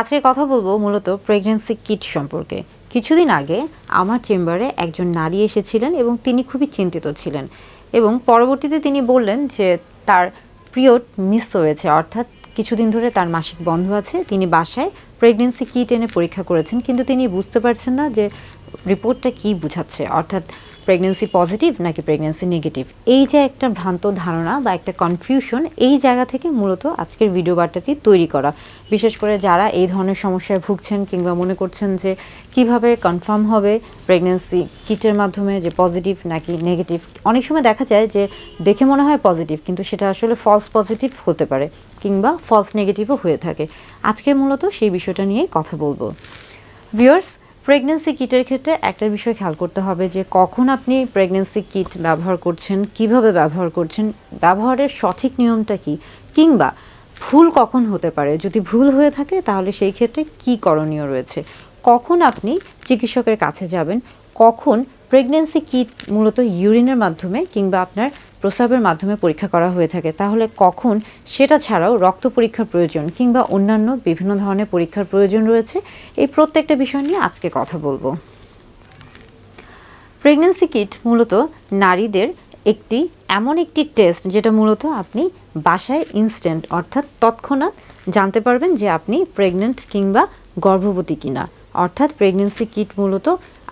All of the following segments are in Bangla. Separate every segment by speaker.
Speaker 1: আজকে কথা বলব মূলত প্রেগনেন্সি কিট সম্পর্কে। কিছুদিন আগে আমার চেম্বারে একজন নারী এসেছিলেন এবং তিনি খুবই চিন্তিত ছিলেন এবং পরবর্তীতে তিনি বললেন যে তার পিরিয়ড মিস হয়েছে, অর্থাৎ কিছুদিন ধরে তার মাসিক বন্ধ আছে, তিনি বাসায় প্রেগনেন্সি কিট এনে পরীক্ষা করেছেন, কিন্তু তিনি বুঝতে পারছেন না যে রিপোর্টটা কি বোঝাচ্ছে, অর্থাৎ প্রেগনেন্সি পজিটিভ নাকি প্রেগনেন্সি নেগেটিভ এই যে একটা ভ্রান্ত ধারণা বা একটা কনফিউশন এই জায়গা থেকে মূলত আজকের ভিডিও বার্তাটি তৈরি করা। বিশেষ করে যারা এই ধরনের সমস্যায় ভুগছেন কিংবা মনে করছেন যে কীভাবে কনফার্ম হবে প্রেগনেন্সি কিটের মাধ্যমে যে পজিটিভ নাকি নেগেটিভ অনেক সময় দেখা যায় যে দেখে মনে হয় পজিটিভ কিন্তু সেটা আসলে ফলস পজিটিভ হতে পারে কিংবা ফলস নেগেটিভও হয়ে থাকে। আজকে মূলত সেই বিষয়টা নিয়েই কথা বলব। ভিউয়ার্স প্রেগনেন্সি কিটের ক্ষেত্রে একটা বিষয় খেয়াল করতে হবে যে কখন আপনি প্রেগনেন্সি কিট ব্যবহার করছেন, কীভাবে ব্যবহার করছেন, ব্যবহারের সঠিক নিয়মটা কি? কিংবা ভুল কখন হতে পারে? যদি ভুল হয়ে থাকে তাহলে সেই ক্ষেত্রে কি করণীয় রয়েছে? কখন আপনি চিকিৎসকের কাছে যাবেন? কখন প্রেগনেন্সি কিট মূলত ইউরিনের মাধ্যমে কিংবা আপনার প্রস্রাবের মাধ্যমে পরীক্ষা করা হয়ে থাকে, তাহলে কখন সেটা ছাড়াও রক্ত পরীক্ষার প্রয়োজন কিংবা অন্যান্য বিভিন্ন ধরনের পরীক্ষার প্রয়োজন রয়েছে, এই প্রত্যেকটা বিষয় নিয়ে আজকে কথা বলব। প্রেগনেন্সি কিট মূলত নারীদের একটি, এমন একটি টেস্ট যেটা মূলত আপনি বাসায় ইনস্ট্যান্ট অর্থাৎ তৎক্ষণাৎ জানতে পারবেন যে আপনি প্রেগনেন্ট কিংবা গর্ভবতী কিনা। অর্থাৎ প্রেগনেন্সি কিট মূলত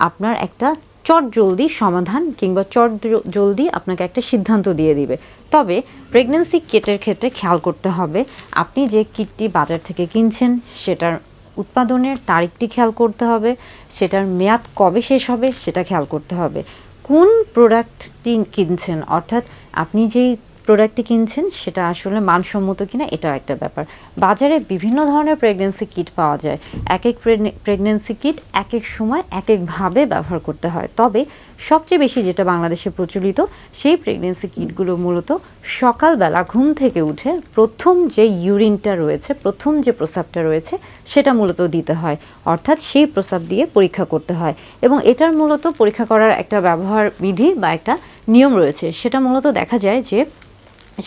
Speaker 1: আপনার একটা চট জলদি সমাধান কিংবা চট জলদি আপনাকে একটা সিদ্ধান্ত দিয়ে দিবে। তবে প্রেগনেন্সি কিটের ক্ষেত্রে খেয়াল করতে হবে, আপনি যে কিটটি বাজার থেকে কিনছেন, সেটার উৎপাদনের তারিখটি খেয়াল করতে হবে, সেটার মেয়াদ কবে শেষ হবে সেটা খেয়াল করতে হবে। কোন প্রোডাক্টটি কিনছেন, অর্থাৎ আপনি যেই প্রোডাক্টটি কিনছেন, সেটা আসলে মানসম্মত কিনা, এটাও একটা ব্যাপার। বাজারে বিভিন্ন ধরনের প্রেগনেন্সি কিট পাওয়া যায়। এক এক প্রেগনেন্সি কিট এক এক সময় এক একভাবে ব্যবহার করতে হয়। তবে সবচেয়ে বেশি যেটা বাংলাদেশে প্রচলিত, সেই প্রেগনেন্সি কিটগুলো মূলত সকালবেলা ঘুম থেকে উঠে প্রথম যে ইউরিনটা রয়েছে, প্রথম যে প্রস্রাবটা রয়েছে, সেটা মূলত দিতে হয়। অর্থাৎ সেই প্রস্রাব দিয়ে পরীক্ষা করতে হয়। এবং এটার মূলত পরীক্ষা করার একটা ব্যবহার বিধি বা একটা নিয়ম রয়েছে। সেটা মূলত দেখা যায় যে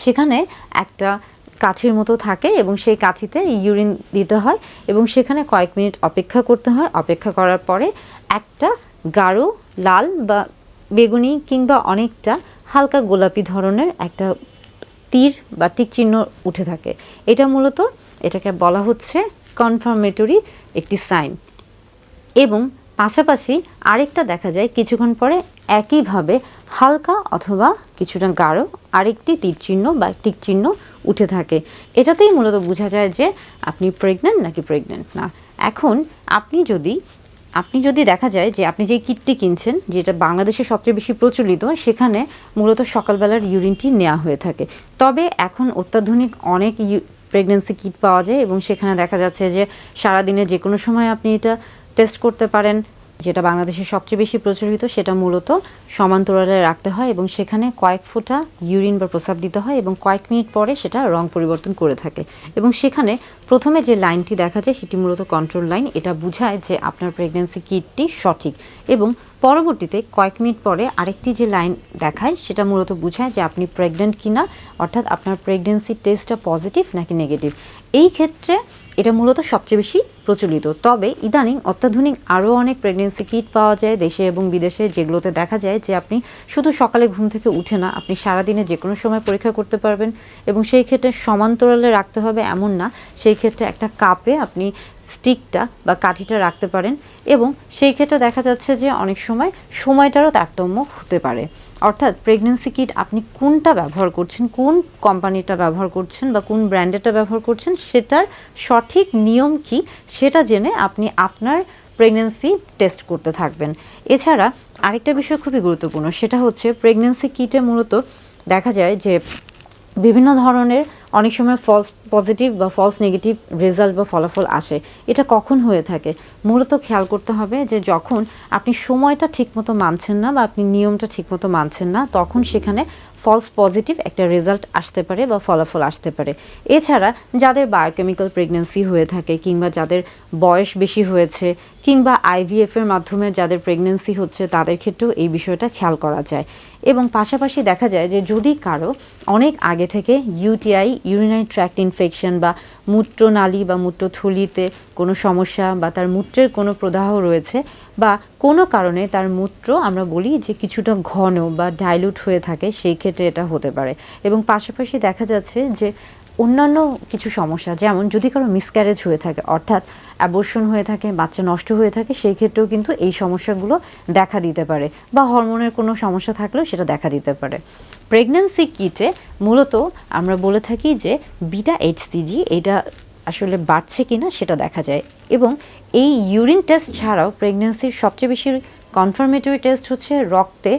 Speaker 1: সেখানে একটা কাঠির মতো থাকে এবং সেই কাঠিতে ইউরিন দিতে হয় এবং সেখানে কয়েক মিনিট অপেক্ষা করতে হয়। অপেক্ষা করার পরে একটা গাঢ়, লাল বা বেগুনি কিংবা অনেকটা হালকা গোলাপি ধরনের একটা তীর বা টিক চিহ্ন উঠে থাকে। এটা মূলত এটাকে বলা হচ্ছে কনফার্মেটরি একটি সাইন এবং পাশাপাশি আরেকটা দেখা যায়, কিছুক্ষণ পরে একইভাবে হালকা অথবা কিছুটা গাঢ় আরেকটি তীর চিহ্ন বা টিক চিহ্ন উঠে থাকে। এটাতেই মূলত বোঝা যায় যে আপনি প্রেগনেন্ট নাকি প্রেগনেন্ট না। এখন আপনি যদি আপনি যদি দেখা যায় যে আপনি যে কিটটি কিনছেন, যেটা বাংলাদেশে সবচেয়ে বেশি প্রচলিত, সেখানে মূলত সকালবেলার ইউরিনটি নেওয়া হয়ে থাকে। তবে এখন অত্যাধুনিক অনেক প্রেগনেন্সি কিট পাওয়া যায় এবং সেখানে দেখা যাচ্ছে যে সারাদিনে যে কোনো সময় আপনি এটা টেস্ট করতে পারেন। যেটা বাংলাদেশে সবচেয়ে বেশি প্রচলিত, সেটা মূলত সমান্তরালে রাখতে হয় এবং সেখানে কয়েক ফোঁটা ইউরিন বা প্রস্রাব দিতে হয় এবং কয়েক মিনিট পরে সেটা রং পরিবর্তন করে থাকে। এবং সেখানে প্রথমে যে লাইনটি দেখা যায়, সেটি মূলত কন্ট্রোল লাইন এটা বোঝায় যে আপনার প্রেগনেন্সি কিটটি সঠিক। এবং পরবর্তীতে কয়েক মিনিট পরে আরেকটি যে লাইন দেখায়, সেটা মূলত বোঝায় যে আপনি প্রেগনেন্ট কিনা, অর্থাৎ আপনার প্রেগনেন্সি টেস্টটা পজিটিভ নাকি নেগেটিভ এই ক্ষেত্রে এটা মূলত সবচেয়ে বেশি প্রচলিত। তবে ইদানিং অত্যাধুনিক আরও অনেক প্রেগনেন্সি কিট পাওয়া যায় দেশে এবং বিদেশে, যেগুলোতে দেখা যায় যে আপনি শুধু সকালে ঘুম থেকে উঠে না, আপনি সারাদিনে যে কোনো সময় পরীক্ষা করতে পারবেন এবং সেই ক্ষেত্রে সমান্তরালে রাখতে হবে এমন না, সেই ক্ষেত্রে একটা কাপে আপনি স্টিকটা বা কাঠিটা রাখতে পারেন এবং সেই ক্ষেত্রে দেখা যাচ্ছে যে অনেক সময় সময়টারও তারতম্য হতে পারে। অর্থাৎ প্রেগনেন্সি কিট আপনি কোনটা ব্যবহার করছেন, কোন কোম্পানিটা ব্যবহার করছেন বা কোন ব্র্যান্ডেরটা ব্যবহার করছেন, সেটার সঠিক নিয়ম কি সেটা জেনে আপনি আপনার প্রেগনেন্সি টেস্ট করতে থাকবেন। এছাড়া আরেকটা বিষয় খুবই গুরুত্বপূর্ণ, সেটা হচ্ছে প্রেগনেন্সি কিটে মূলত দেখা যায় যে বিভিন্ন ধরনের অনেক সময় ফলস পজিটিভ বা ফলস নেগেটিভ রেজাল্ট বা ফলাফল আসে। এটা কখন হয়ে থাকে? মূলত খেয়াল করতে হবে যে যখন আপনি সময়টা ঠিকমতো মানছেন না বা আপনি নিয়মটা ঠিকমতো মানছেন না, তখন সেখানে ফলস পজিটিভ একটা রেজাল্ট আসতে পারে বা ফলাফল আসতে পারে। এছাড়া যাদের বায়োকেমিক্যাল প্রেগনেন্সি হয়ে থাকে কিংবা যাদের বয়স বেশি হয়েছে কিংবা আইভিএফ এর মাধ্যমে যাদের প্রেগনেন্সি হচ্ছে, তাদের ক্ষেত্রেও এই বিষয়টা খেয়াল করা যায়। এবং পাশাপাশি দেখা যায় যে যদি কারও অনেক আগে থেকে ইউটিআই ইউরিনারি ট্র্যাক্ট ইনফেকশন বা মূত্রনালী বা মূত্রথলিতে কোনো সমস্যা বা তার মূত্রের কোনো প্রদাহ রয়েছে বা কোনো কারণে তার মূত্র আমরা বলি যে কিছুটা ঘন বা ডাইলুট হয়ে থাকে, সেই ক্ষেত্রে এটা হতে পারে। এবং পাশাপাশি দেখা যাচ্ছে যে অন্যান্য কিছু সমস্যা, যেমন যদি কারও মিসক্যারেজ হয়ে থাকে, অর্থাৎ অ্যাবর্শন হয়ে থাকে, বাচ্চা নষ্ট হয়ে থাকে, সেই ক্ষেত্রেও কিন্তু এই সমস্যাগুলো দেখা দিতে পারে বা হরমোনের কোনো সমস্যা থাকলেও সেটা দেখা দিতে পারে। প্রেগন্যান্সি কিটে মূলত আমরা বলে থাকি যে বিটা এইচসিজি এটা আসলে বাড়ছে কিনা সেটা দেখা যায় এবং এই ইউরিন টেস্ট ছাড়াও প্রেগন্যান্সির সবচেয়ে বেশি কনফার্মেটরি টেস্ট হচ্ছে রক্তে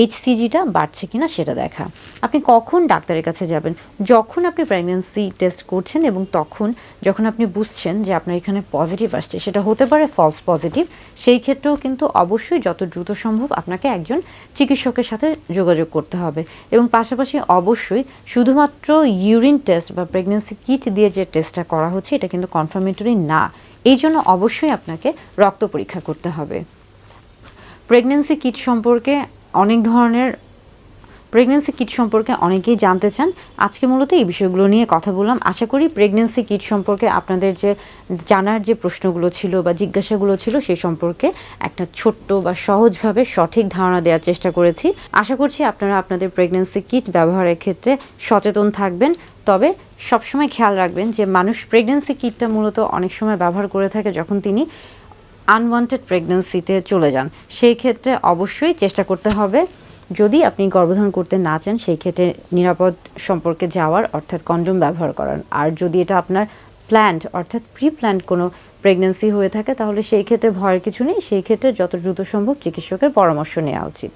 Speaker 1: এইচসিজিটা বাড়ছে কিনা সেটা দেখা। আপনি কখন ডাক্তারের কাছে যাবেন? যখন আপনি প্রেগন্যান্সি টেস্ট করছেন এবং তখন যখন আপনি বুঝছেন যে আপনার এখানে পজিটিভ আসছে, সেটা হতে পারে ফলস পজিটিভ সেই ক্ষেত্রেও কিন্তু অবশ্যই যত দ্রুত সম্ভব আপনাকে একজন চিকিৎসকের সাথে যোগাযোগ করতে হবে। এবং পাশাপাশি অবশ্যই শুধুমাত্র ইউরিন টেস্ট বা প্রেগন্যান্সি কিট দিয়ে যে টেস্টটা করা হচ্ছে, এটা কিন্তু কনফার্মেটরি না। এই জন্য অবশ্যই আপনাকে রক্ত পরীক্ষা করতে হবে। প্রেগন্যান্সি কিট সম্পর্কে অনেক ধরনের প্রেগনেন্সি কিট সম্পর্কে অনেকেই জানতে চান। আজকে মূলত এই বিষয়গুলো নিয়ে কথা বললাম। আশা করি প্রেগনেন্সি কিট সম্পর্কে আপনাদের যে জানার যে প্রশ্নগুলো ছিল বা জিজ্ঞাসাগুলো ছিল সেই সম্পর্কে একটা ছোট্ট বা সহজভাবে সঠিক ধারণা দেওয়ার চেষ্টা করেছি। আশা করছি আপনারা আপনাদের প্রেগন্যান্সি কিট ব্যবহারের ক্ষেত্রে সচেতন থাকবেন। তবে সবসময় খেয়াল রাখবেন যে মানুষ প্রেগন্যান্সি কিটটা মূলত অনেক সময় ব্যবহার করে থাকে যখন তিনি আনওয়ান্টেড প্রেগনেন্সিতে চলে যান। সেই ক্ষেত্রে অবশ্যই চেষ্টা করতে হবে, যদি আপনি গর্ভধারণ করতে না চান, সেই ক্ষেত্রে নিরাপদ সম্পর্কে যাওয়ার, অর্থাৎ কন্ডম ব্যবহার করেন আর যদি এটা আপনার প্ল্যান্ড অর্থাৎ প্রি প্ল্যান্ড কোনো প্রেগনেন্সি হয়ে থাকে, তাহলে সেই ক্ষেত্রে ভয়ের কিছু নেই। সেই ক্ষেত্রে যত দ্রুত সম্ভব চিকিৎসকের পরামর্শ নেওয়া উচিত।